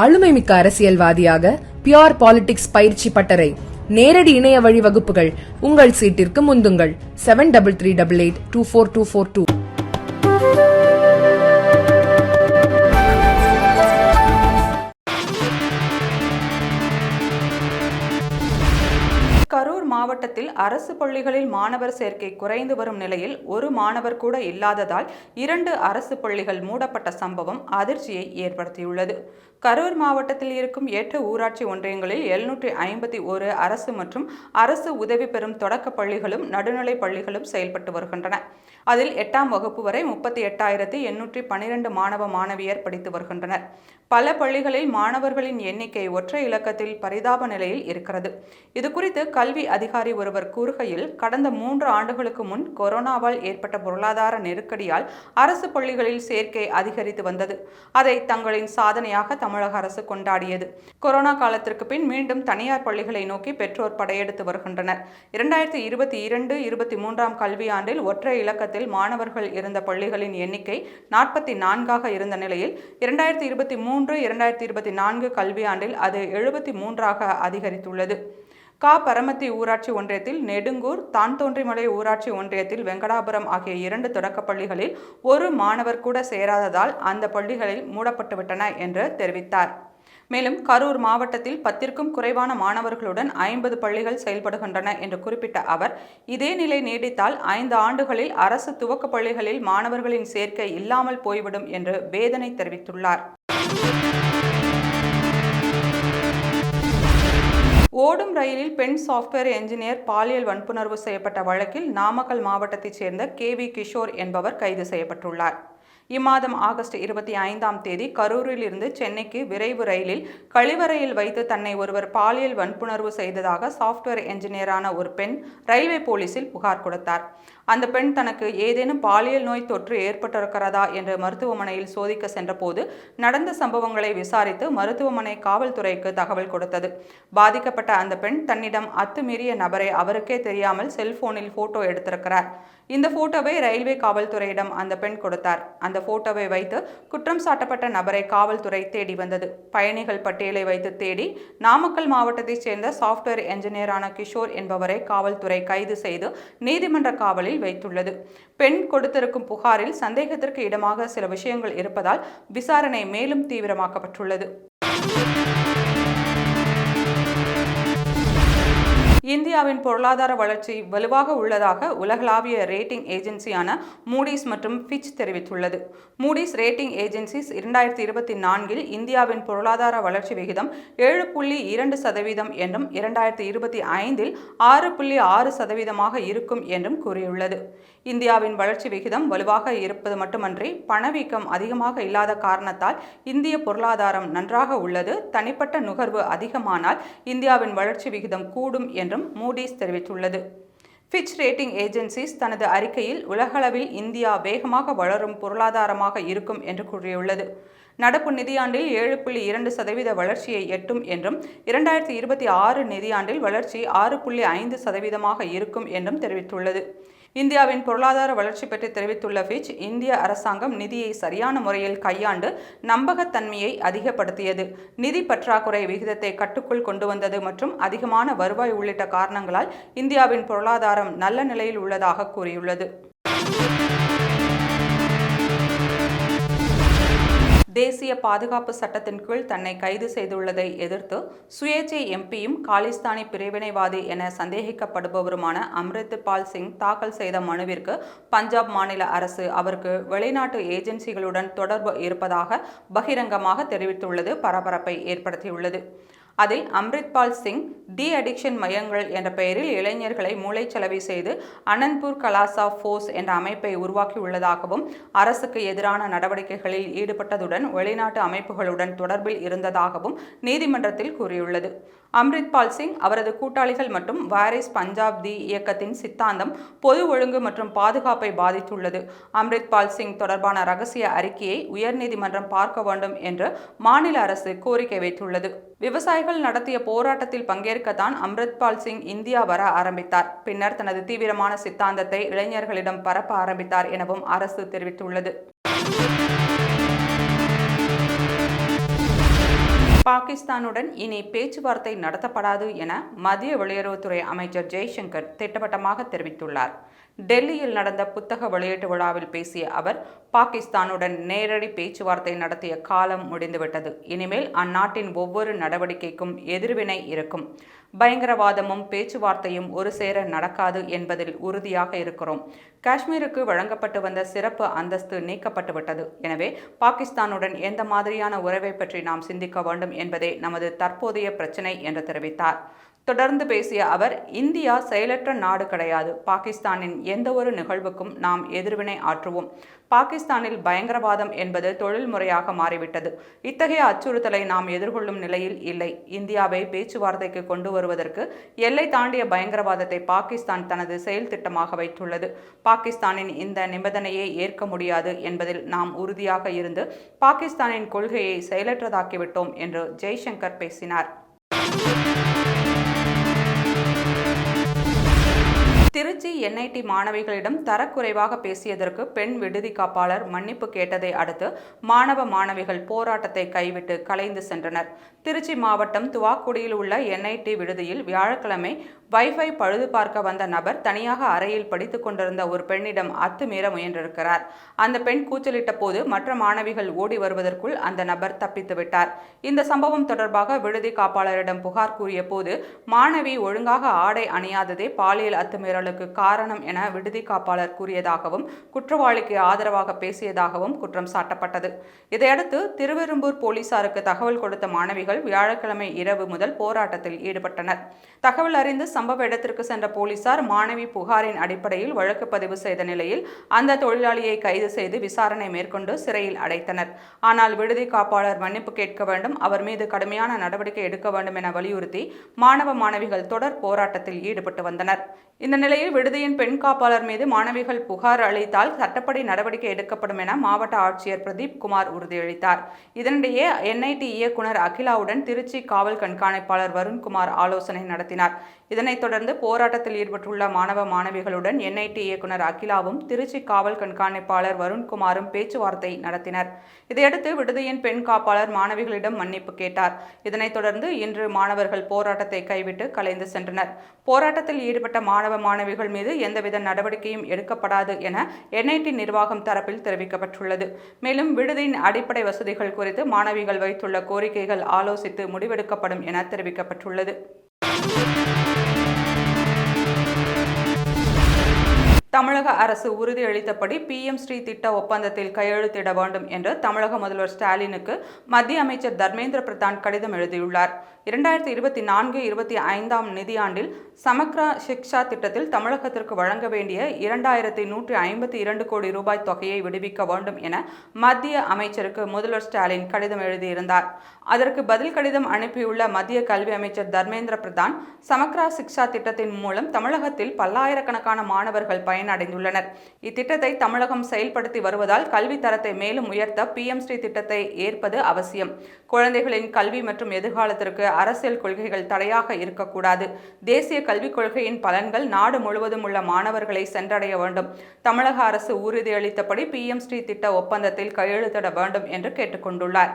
ஆளுமைமிக்க அரசியல்வாதியாக pure politics பயிற்சி பட்டறை நேரடி இணைய வழி வகுப்புகள் உங்கள் சீட்டிற்கு முந்துங்கள். Seven double three double eight two four two four two Karur மாவட்டத்தில் அரசு பள்ளிகளில் மாணவர் சேர்க்கை குறைந்து வரும் நிலையில் ஒரு மாணவர் கூட இல்லாததால் இரண்டு அரசு பள்ளிகள் மூடப்பட்ட சம்பவம் அதிர்ச்சியை ஏற்படுத்தியுள்ளது. கரூர் மாவட்டத்தில் இருக்கும் எட்டு ஊராட்சி ஒன்றியங்களில் எழுநூற்றி ஐம்பத்தி ஒரு அரசு மற்றும் அரசு உதவி பெறும் தொடக்க பள்ளிகளும் நடுநிலை பள்ளிகளும் செயல்பட்டு வருகின்றன. அதில் எட்டாம் வகுப்பு வரை முப்பத்தி எட்டாயிரத்தி எண்ணூற்றி பனிரெண்டு மாணவ மாணவியர் படித்து வருகின்றனர். பல பள்ளிகளில் மாணவர்களின் எண்ணிக்கை ஒற்றை இலக்கத்தில் பரிதாப நிலையில் இருக்கிறது. இது குறித்து கல்வி அதிகாரி ஒருவர் கூறுகையில் கடந்த மூன்று ஆண்டுகளுக்கு முன் கொரோனாவால் ஏற்பட்ட பொருளாதார நெருக்கடியால் அரசு பள்ளிகளில் சேர்க்கை அதிகரித்து வந்தது. அதை தங்களின் சாதனையாக தமிழக அரசு கொண்டாடியது. கொரோனா காலத்திற்கு பின் மீண்டும் தனியார் பள்ளிகளை நோக்கி பெற்றோர் படையெடுத்து வருகின்றனர். இரண்டாயிரத்தி இருபத்தி இரண்டு இருபத்தி மூன்றாம் கல்வியாண்டில் ஒற்றை இலக்கத்தில் மாணவர்கள் இருந்த பள்ளிகளின் எண்ணிக்கை நாற்பத்தி நான்காக இருந்த நிலையில் இரண்டாயிரத்தி இருபத்தி மூன்று இரண்டாயிரத்தி இருபத்தி நான்கு கல்வியாண்டில் அது எழுபத்தி மூன்றாக அதிகரித்துள்ளது. கா. பரமத்தி ஊராட்சி ஒன்றியத்தில் நெடுங்கூர் தான்தோன்றிமலை ஊராட்சி ஒன்றியத்தில் வெங்கடாபுரம் ஆகிய இரண்டு தொடக்கப் பள்ளிகளில் ஒரு மாணவர் கூட சேராததால் அந்த பள்ளிகளில் மூடப்பட்டுவிட்டன என்று தெரிவித்தார். மேலும் கரூர் மாவட்டத்தில் பத்திற்கும் குறைவான மாணவர்களுடன் ஐம்பது பள்ளிகள் செயல்படுகின்றன என்று குறிப்பிட்ட அவர் இதே நிலை நீடித்தால் ஐந்து ஆண்டுகளில் அரசு துவக்க பள்ளிகளில் மாணவர்களின் சேர்க்கை இல்லாமல் போய்விடும் என்று வேதனை தெரிவித்துள்ளார். ஓடும் ரயிலில் பெண் சாஃப்ட்வேர் என்ஜினியர் பாலியல் வன்புணர்வு செய்யப்பட்ட வழக்கில் நாமக்கல் மாவட்டத்தைச் சேர்ந்த கே வி கிஷோர் என்பவர் கைது செய்யப்பட்டுள்ளார். இம்மாதம் ஆகஸ்ட் இருபத்தி ஐந்தாம் தேதி கரூரில் இருந்து சென்னைக்கு விரைவு ரயிலில் கழிவறையில் வைத்து தன்னை ஒருவர் பாலியல் வன்புணர்வு செய்ததாக சாஃப்ட்வேர் என்ஜினியரான ஒரு பெண் ரயில்வே போலீசில் புகார் கொடுத்தார். அந்த பெண் தனக்கு ஏதேனும் பாலியல் நோய் தொற்று ஏற்பட்டிருக்கிறதா என்று மருத்துவமனையில் சோதிக்க சென்றபோது நடந்த சம்பவங்களை விசாரித்து மருத்துவமனை காவல்துறைக்கு தகவல் கொடுத்தது. பாதிக்கப்பட்ட அந்த பெண் தன்னிடம் அத்துமீறிய நபரை அவருக்கே தெரியாமல் செல்போனில் போட்டோ எடுத்திருக்கிறார். இந்த போட்டோவை ரயில்வே காவல்துறையிடம் அந்த பெண் கொடுத்தார். அந்த போட்டோவை வைத்து குற்றம் சாட்டப்பட்ட நபரை காவல்துறை தேடி வந்தது. பயணிகள் பட்டியலை வைத்து தேடி நாமக்கல் மாவட்டத்தைச் சேர்ந்த சாஃப்ட்வேர் என்ஜினியரான கிஷோர் என்பவரை காவல்துறை கைது செய்து நீதிமன்ற காவலில் வைத்துள்ளது. பெண் கொடுத்திருக்கும் புகாரில் சந்தேகத்திற்கு இடமாக சில விஷயங்கள் இருப்பதால் விசாரணை மேலும் தீவிரமாக்கப்பட்டுள்ளது. இந்தியாவின் பொருளாதார வளர்ச்சி வலுவாக உள்ளதாக உலகளாவிய ரேட்டிங் ஏஜென்சியான மூடிஸ் மற்றும் ஃபிச் தெரிவித்துள்ளது. மூடிஸ் ரேட்டிங் ஏஜென்சிஸ் இரண்டாயிரத்தி இருபத்தி நான்கில் இந்தியாவின் பொருளாதார வளர்ச்சி விகிதம் ஏழு புள்ளி இரண்டு சதவீதம் என்றும் இரண்டாயிரத்தி இருபத்தி ஐந்தில் ஆறு புள்ளி ஆறு சதவீதமாக இருக்கும் என்றும் கூறியுள்ளது. இந்தியாவின் வளர்ச்சி விகிதம் வலுவாக இருப்பது மட்டுமன்றி பணவீக்கம் அதிகமாக இல்லாத காரணத்தால் இந்திய பொருளாதாரம் நன்றாக உள்ளது. தனிப்பட்ட நுகர்வு அதிகமானால் இந்தியாவின் வளர்ச்சி விகிதம் கூடும் என்று என்றும் மூடிஸ் தெரிவித்துள்ளது. ஃபிச் ரேட்டிங் ஏஜென்சிஸ் தனது அறிக்கையில் உலகளவில் இந்தியா வேகமாக வளரும் பொருளாதாரமாக இருக்கும் என்று கூறியுள்ளது. நடப்பு நிதியாண்டில் ஏழு புள்ளி இரண்டு சதவீத வளர்ச்சியை எட்டும் என்றும் இரண்டாயிரத்தி இருபத்தி ஆறு நிதியாண்டில் வளர்ச்சி ஆறு புள்ளி ஐந்து சதவீதமாக இருக்கும் என்றும் தெரிவித்துள்ளது. இந்தியாவின் பொருளாதார வளர்ச்சி பற்றி தெரிவித்துள்ள ஃபிச் இந்திய அரசாங்கம் நிதியை சரியான முறையில் கையாண்டு நம்பகத்தன்மையை அதிகப்படுத்தியது. நிதி பற்றாக்குறை விகிதத்தை கட்டுக்குள் கொண்டு வந்தது மற்றும் அதிகமான வருவாய் உள்ளிட்ட காரணங்களால் இந்தியாவின் பொருளாதாரம் நல்ல நிலையில் உள்ளதாக கூறியுள்ளது. தேசிய பாதுகாப்பு சட்டத்தின் கீழ் தன்னை கைது செய்துள்ளதை எதிர்த்து சுயேச்சை எம்பியும் காலிஸ்தானி பிரிவினைவாதி என சந்தேகிக்கப்படுபவருமான அம்ரித் பால் சிங் தாக்கல் செய்த மனுவிற்கு பஞ்சாப் மாநில அரசு அவருக்கு வெளிநாட்டு ஏஜென்சிகளுடன் தொடர்பு இருப்பதாக பகிரங்கமாக தெரிவித்துள்ளது பரபரப்பை ஏற்படுத்தியுள்ளது. அதில் அம்ரித்பால் சிங் டி அடிக்ஷன் மையங்கள் என்ற பெயரில் இளைஞர்களை மூளைச்சலவை செய்து அனந்த்பூர் கலாசா ஃபோர்ஸ் என்ற அமைப்பை உருவாக்கியுள்ளதாகவும் அரசுக்கு எதிரான நடவடிக்கைகளில் ஈடுபட்டதுடன் வெளிநாட்டு அமைப்புகளுடன் தொடர்பில் இருந்ததாகவும் நீதிமன்றத்தில் கூறியுள்ளது. அம்ரித்பால் சிங் அவரது கூட்டாளிகள் மற்றும் வாரிஸ் பஞ்சாப் தி இயக்கத்தின் சித்தாந்தம் பொது ஒழுங்கு மற்றும் பாதுகாப்பை பாதித்துள்ளது. அம்ரித்பால் சிங் தொடர்பான ரகசிய அறிக்கையை உயர்நீதிமன்றம் பார்க்க வேண்டும் என்று மாநில அரசு கோரிக்கை வைத்துள்ளது. விவசாயிகள் நடத்திய போராட்டத்தில் பங்கேற்கத்தான் அம்ரித்பால் சிங் இந்தியா வர ஆரம்பித்தார். பின்னர் தனது தீவிரமான சித்தாந்தத்தை இளைஞர்களிடம் பரப்ப ஆரம்பித்தார் எனவும் அரசு தெரிவித்துள்ளது. பாகிஸ்தானுடன் இனி பேச்சுவார்த்தை நடத்தப்படாது என மத்திய வெளியுறவுத்துறை அமைச்சர் ஜெய்சங்கர் திட்டவட்டமாக தெரிவித்துள்ளார். டெல்லியில் நடந்த புத்தக வெளியீட்டு விழாவில் பேசிய அவர் பாகிஸ்தானுடன் நேரடி பேச்சுவார்த்தை நடத்திய காலம் முடிந்துவிட்டது. இனிமேல் அந்நாட்டின் ஒவ்வொரு நடவடிக்கைக்கும் எதிர்வினை இருக்கும். பயங்கரவாதமும் பேச்சுவார்த்தையும் ஒரு சேர நடக்காது என்பதில் உறுதியாக இருக்கிறோம். காஷ்மீருக்கு வழங்கப்பட்டு வந்த சிறப்பு அந்தஸ்து நீக்கப்பட்டுவிட்டது எனவே பாகிஸ்தானுடன் எந்த மாதிரியான உறவை பற்றி நாம் சிந்திக்க வேண்டும் என்பதே நமது தற்போதைய பிரச்சினை என்று தெரிவித்தார். தொடர்ந்து பேசிய அவர் இந்தியா செயலற்ற நாடு கிடையாது. பாகிஸ்தானின் எந்த ஒரு நிகழ்வுக்கும் நாம் எதிர்வினை ஆற்றுவோம். பாகிஸ்தானில் பயங்கரவாதம் என்பது தொழில்முறையாக மாறிவிட்டது. இத்தகைய அச்சுறுத்தலை நாம் எதிர்கொள்ளும் நிலையில் இல்லை. இந்தியாவை பேச்சுவார்த்தைக்கு கொண்டு வருவதற்கு எல்லை தாண்டிய பயங்கரவாதத்தை பாகிஸ்தான் தனது செயல் திட்டமாக வைத்துள்ளது. பாகிஸ்தானின் இந்த நிபந்தனையை ஏற்க முடியாது என்பதில் நாம் உறுதியாக இருந்து பாகிஸ்தானின் கொள்கையை செயலற்றதாக்கிவிட்டோம் என்று ஜெய்சங்கர் பேசினார். திருச்சி என்ஐடி மாணவிகளிடம் தரக்குறைவாக பேசியதற்கு பெண் விடுதி காப்பாளர் மன்னிப்பு கேட்டதை அடுத்து மாணவ மாணவிகள் போராட்டத்தை கைவிட்டு கலைந்து சென்றனர். திருச்சி மாவட்டம் துவாக்குடியில் உள்ள என்ஐடி விடுதியில் வியாழக்கிழமை வைஃபை பழுது பார்க்க வந்த நபர் தனியாக அறையில் படித்துக் கொண்டிருந்த ஒரு பெண்ணிடம் அத்துமீற முயன்றிருக்கிறார். அந்த பெண் கூச்சலிட்ட போது மற்ற மாணவிகள் ஓடி வருவதற்குள் அந்த நபர் தப்பித்து விட்டார். இந்த சம்பவம் தொடர்பாக விடுதி காப்பாளரிடம் புகார் கூறிய போது மாணவி ஒழுங்காக ஆடை அணியாததே பாலியல் தாக்குதலுக்கு காரணம் என விடுதி காப்பாளர் கூறியதாகவும் குற்றவாளிக்கு ஆதரவாக பேசியதாகவும் குற்றம் சாட்டப்பட்டது. இதையடுத்து திருவெரும்பூர் போலீசாருக்கு தகவல் கொடுத்த மாணவிகள் வியாழக்கிழமை இரவு முதல் போராட்டத்தில் ஈடுபட்டனர். தகவல் அறிந்து சம்பவ இடத்திற்கு சென்ற போலீசார் மாணவி புகாரின் அடிப்படையில் வழக்கு பதிவு செய்த நிலையில் அந்த தொழிலாளியை கைது செய்து விசாரணை மேற்கொண்டு சிறையில் அடைத்தனர். ஆனால் விடுதி காப்பாளர் மன்னிப்பு கேட்க வேண்டும் அவர் மீது கடுமையான நடவடிக்கை எடுக்க வேண்டும் என வலியுறுத்தி மாணவ மாணவிகள் தொடர் போராட்டத்தில் ஈடுபட்டு வந்தனர். இந்த நிலையில் விடுதியின் பெண் காப்பாளர் மீது மாணவிகள் புகார் அளித்தால் சட்டப்படி நடவடிக்கை எடுக்கப்படும் என மாவட்ட ஆட்சியர் பிரதீப் குமார் உறுதியளித்தார். இதனிடையே என்ஐடி இயக்குனர் அகிலாவுடன் திருச்சி காவல் கண்காணிப்பாளர் வருண்குமார் ஆலோசனை நடத்தினார். இதனைத் தொடர்ந்து போராட்டத்தில் ஈடுபட்டுள்ள மாணவ மாணவிகளுடன் என்ஐடி இயக்குனர் அகிலாவும் திருச்சி காவல் கண்காணிப்பாளர் வருண்குமாரும் பேச்சுவார்த்தை நடத்தினர். இதையடுத்து விடுதியின் பெண் காப்பாளர் மாணவிகளிடம் மன்னிப்பு கேட்டார். இதனைத் தொடர்ந்து இன்று மாணவர்கள் போராட்டத்தை கைவிட்டு கலைந்து சென்றனர். போராட்டத்தில் ஈடுபட்ட மாணவ மாணவிகள் மீது எந்தவித நடவடிக்கையும் எடுக்கப்படாது என என்ஐடி நிர்வாகம் தரப்பில் தெரிவிக்கப்பட்டுள்ளது. மேலும் விடுதியின் அடிப்படை வசதிகள் குறித்து மாணவிகள் வைத்துள்ள கோரிக்கைகள் ஆலோசித்து முடிவெடுக்கப்படும் என தெரிவிக்கப்பட்டுள்ளது. தமிழக அரசு உறுதியளித்தபடி பிஎம் ஸ்ரீ திட்ட ஒப்பந்தத்தில் கையெழுத்திட வேண்டும் என்று தமிழக முதல்வர் ஸ்டாலினுக்கு மத்திய அமைச்சர் தர்மேந்திர பிரதான் கடிதம் எழுதியுள்ளார். இரண்டாயிரத்தி இருபத்தி நான்கு இருபத்தி ஐந்தாம் நிதியாண்டில் சமக்ரா சிக்ஷா திட்டத்தில் தமிழகத்திற்கு வழங்க வேண்டிய இரண்டாயிரத்தி நூற்றி ஐம்பத்தி இரண்டு கோடி ரூபாய் தொகையை விடுவிக்க வேண்டும் என மத்திய அமைச்சருக்கு முதல்வர் ஸ்டாலின் கடிதம் எழுதியிருந்தார். அதற்கு பதில் கடிதம் அனுப்பியுள்ள மத்திய கல்வி அமைச்சர் தர்மேந்திர பிரதான் சமக்ரா சிக்ஷா திட்டத்தின் மூலம் தமிழகத்தில் பல்லாயிரக்கணக்கான மாணவர்கள் பயன் பயனடைந்துள்ளனர். இத்திட்டத்தை தமிழகம் செயல்படுத்தி வருவதால் கல்வி தரத்தை மேலும் உயர்த்த பிஎம்ஸ்ரீ திட்டத்தை ஏற்பது அவசியம். குழந்தைகளின் கல்வி மற்றும் எதிர்காலத்திற்கு அரசியல் கொள்கைகள் தடையாக இருக்கக்கூடாது. தேசிய கல்விக் கொள்கையின் பலன்கள் நாடு முழுவதும் உள்ள மாணவர்களை சென்றடைய வேண்டும். தமிழக அரசு உறுதியளித்தபடி பிஎம்ஸ்ரீ திட்ட ஒப்பந்தத்தில் கையெழுத்திட வேண்டும் என்று கேட்டுக்கொண்டுள்ளார்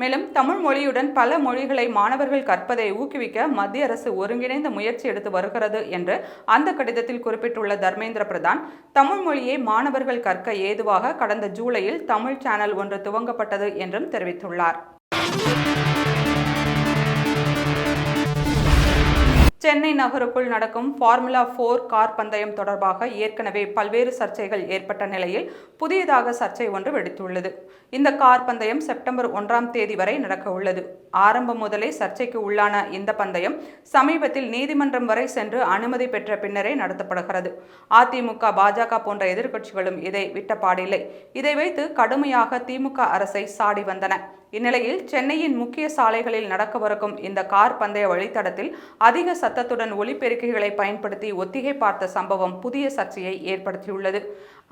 மேலும் தமிழ் மொழியுடன் பல மொழிகளை மாணவர்கள் கற்பதை ஊக்குவிக்க மத்திய அரசு ஒருங்கிணைந்த முயற்சி எடுத்து வருகிறது என்று அந்த கடிதத்தில் குறிப்பிட்டுள்ள தர்மேந்திர பிரதான் தமிழ் மொழியை மாணவர்கள் கற்க ஏதுவாக கடந்த ஜூலையில் தமிழ் சேனல் ஒன்று துவங்கப்பட்டது என்றும் தெரிவித்துள்ளார். சென்னை நகருக்குள் நடக்கும் ஃபார்முலா ஃபோர் கார் பந்தயம் தொடர்பாக ஏற்கனவே பல்வேறு சர்ச்சைகள் ஏற்பட்ட நிலையில் புதியதாக சர்ச்சை ஒன்று வெடித்துள்ளது. இந்த கார் பந்தயம் செப்டம்பர் ஒன்றாம் தேதி வரை நடக்க உள்ளது ஆரம்பம் முதலே சர்ச்சைக்கு உள்ளான இந்த பந்தயம் சமீபத்தில் நீதிமன்றம் வரை சென்று அனுமதி பெற்ற பின்னரே நடத்தப்படுகிறது. அதிமுக பாஜக போன்ற எதிர்க்கட்சிகளும் இதை விட்டப்பாடில்லை இதை வைத்து கடுமையாக திமுக அரசை சாடி வந்தன. இந்நிலையில் சென்னையின் முக்கிய சாலைகளில் நடக்கவிருக்கும் இந்த கார் பந்தய வழித்தடத்தில் அதிக சத்தத்துடன் ஒலிபெருக்கிகளை பயன்படுத்தி ஒத்திகை பார்த்த சம்பவம் புதிய சர்ச்சையை ஏற்படுத்தியுள்ளது.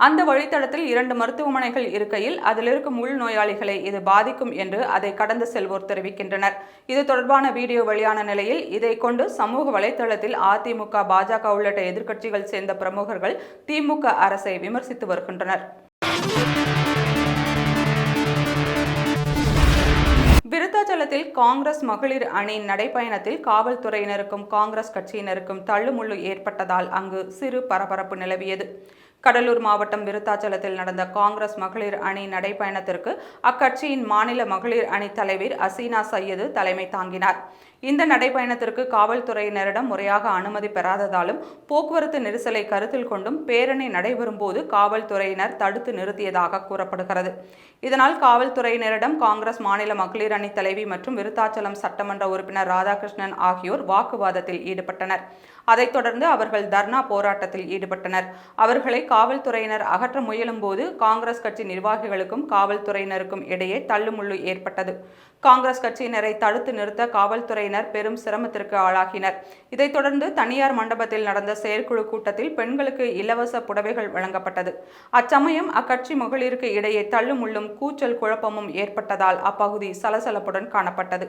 அந்த வழித்தடத்தில் இரண்டு மருத்துவமனைகள் இருக்கையில் அதில் இருக்கும் உள் நோயாளிகளை இது பாதிக்கும் என்று அதை கடந்து செல்வோர் தெரிவிக்கின்றனர். இது தொடர்பான வீடியோ வெளியான நிலையில் இதை கொண்டு சமூக வலைதளத்தில் அதிமுக பாஜக உள்ளிட்ட எதிர்க்கட்சிகள் சேர்ந்த பிரமுகர்கள் திமுக அரசை விமர்சித்து வருகின்றனர். விருத்தாச்சலத்தில் காங்கிரஸ் மகளிர் அணி நடைப்பயணத்தில் காவல்துறையினருக்கும் காங்கிரஸ் கட்சியினருக்கும் தள்ளுமுள்ளு ஏற்பட்டதால் அங்கு சிறு பரபரப்பு நிலவியது. கடலூர் மாவட்டம் விருத்தாச்சலத்தில் நடந்த காங்கிரஸ் மகளிர் அணி நடைப்பயணத்திற்கு அக்கட்சியின் மாநில மகளிர் அணி தலைவர் அசீனா சையது தலைமை தாங்கினார். இந்த நடைப்பயணத்திற்கு காவல்துறையினரிடம் முறையாக அனுமதி பெறாததாலும் போக்குவரத்து நெரிசலை கருத்தில் கொண்டும் பேரணி நடைபெறும் போது காவல்துறையினர் தடுத்து நிறுத்தியதாக கூறப்படுகிறது. இதனால் காவல்துறையினரிடம் காங்கிரஸ் மாநில மகளிர் அணி தலைவி மற்றும் விருத்தாச்சலம் சட்டமன்ற உறுப்பினர் ராதாகிருஷ்ணன் ஆகியோர் வாக்குவாதத்தில் ஈடுபட்டனர். அதைத் தொடர்ந்து அவர்கள் தர்ணா போராட்டத்தில் ஈடுபட்டனர். அவர்களை காவல்துறையினர் அகற்ற முயலும் போது காங்கிரஸ் கட்சி நிர்வாகிகளுக்கும் காவல்துறையினருக்கும் இடையே தள்ளுமுள்ளு ஏற்பட்டது. காங்கிரஸ் கட்சியினரை தடுத்து நிறுத்த காவல்துறையினர் பெரும் சிரமத்திற்கு ஆளாகினர். இதைத் தொடர்ந்து தனியார் மண்டபத்தில் நடந்த செயற்குழு கூட்டத்தில் பெண்களுக்கு இலவச புடவைகள் வழங்கப்பட்டது. அச்சமயம் அக்கட்சி மகளிருக்கு இடையே தள்ளுமுள்ளும் கூச்சல் குழப்பமும் ஏற்பட்டதால் அப்பகுதி சலசலப்புடன் காணப்பட்டது.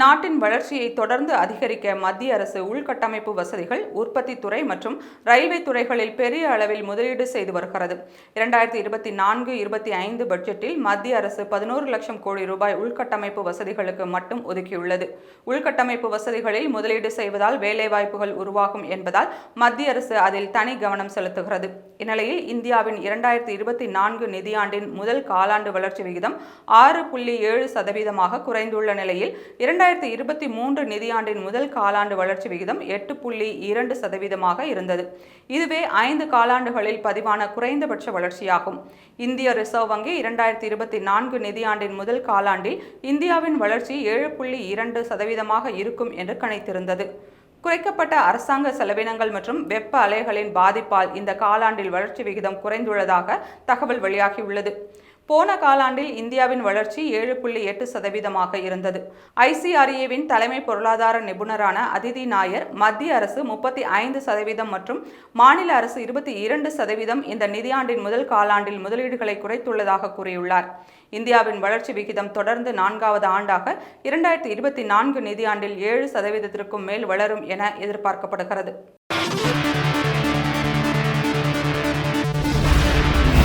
நாட்டின் வளர்ச்சியை தொடர்ந்து அதிகரிக்க மத்திய அரசு உள்கட்டமைப்பு வசதிகள் உற்பத்தி துறை மற்றும் ரயில்வே துறைகளில் பெரிய அளவில் முதலீடு செய்து வருகிறது. இரண்டாயிரத்தி இருபத்தி நான்கு இருபத்தி ஐந்து பட்ஜெட்டில் மத்திய அரசு பதினோரு லட்சம் கோடி ரூபாய் உள்கட்டமைப்பு வசதிகளுக்கு மட்டும் ஒதுக்கியுள்ளது. உள்கட்டமைப்பு வசதிகளில் முதலீடு செய்வதால் வேலைவாய்ப்புகள் உருவாகும் என்பதால் மத்திய அரசு அதில் தனி கவனம் செலுத்துகிறது. இந்நிலையில் இந்தியாவின் இரண்டாயிரத்தி இருபத்தி நான்கு நிதியாண்டின் முதல் காலாண்டு வளர்ச்சி விகிதம் ஆறு புள்ளி ஏழு சதவீதமாக குறைந்துள்ள நிலையில் இரண்டாயிரத்தி இருபத்தி மூன்று நிதியாண்டின் முதல் காலாண்டு வளர்ச்சி விகிதம் எட்டு புள்ளி இரண்டு சதவீதமாக இருந்தது. இதுவே ஐந்து காலாண்டுகளில் பதிவான குறைந்தபட்ச வளர்ச்சியாகும். இந்திய ரிசர்வ் வங்கி இரண்டாயிரத்தி இருபத்தி நான்கு நிதியாண்டின் முதல் காலாண்டில் இந்தியாவின் வளர்ச்சி ஏழு புள்ளி இரண்டு சதவீதமாக இருக்கும் என்று கணித்திருந்தது. குறைக்கப்பட்ட அரசாங்க செலவினங்கள் மற்றும் வெப்ப அலைகளின் பாதிப்பால் இந்த காலாண்டில் வளர்ச்சி விகிதம் குறைந்துள்ளதாக தகவல் வெளியாகியுள்ளது. போன காலாண்டில் இந்தியாவின் வளர்ச்சி ஏழு புள்ளி எட்டு சதவீதமாக இருந்தது. ஐசிஆர்ஏவின் தலைமை பொருளாதார நிபுணரான அதிதி நாயர் மத்திய அரசு முப்பத்தி ஐந்து சதவீதம் மற்றும் மாநில அரசு இருபத்தி இரண்டு சதவீதம் இந்த நிதியாண்டின் முதல் காலாண்டில் முதலீடுகளை குறைத்துள்ளதாக கூறியுள்ளார். இந்தியாவின் வளர்ச்சி விகிதம் தொடர்ந்து நான்காவது ஆண்டாக இரண்டாயிரத்தி இருபத்தி நான்கு நிதியாண்டில் ஏழு சதவீதத்திற்கும் மேல் வளரும் என எதிர்பார்க்கப்படுகிறது.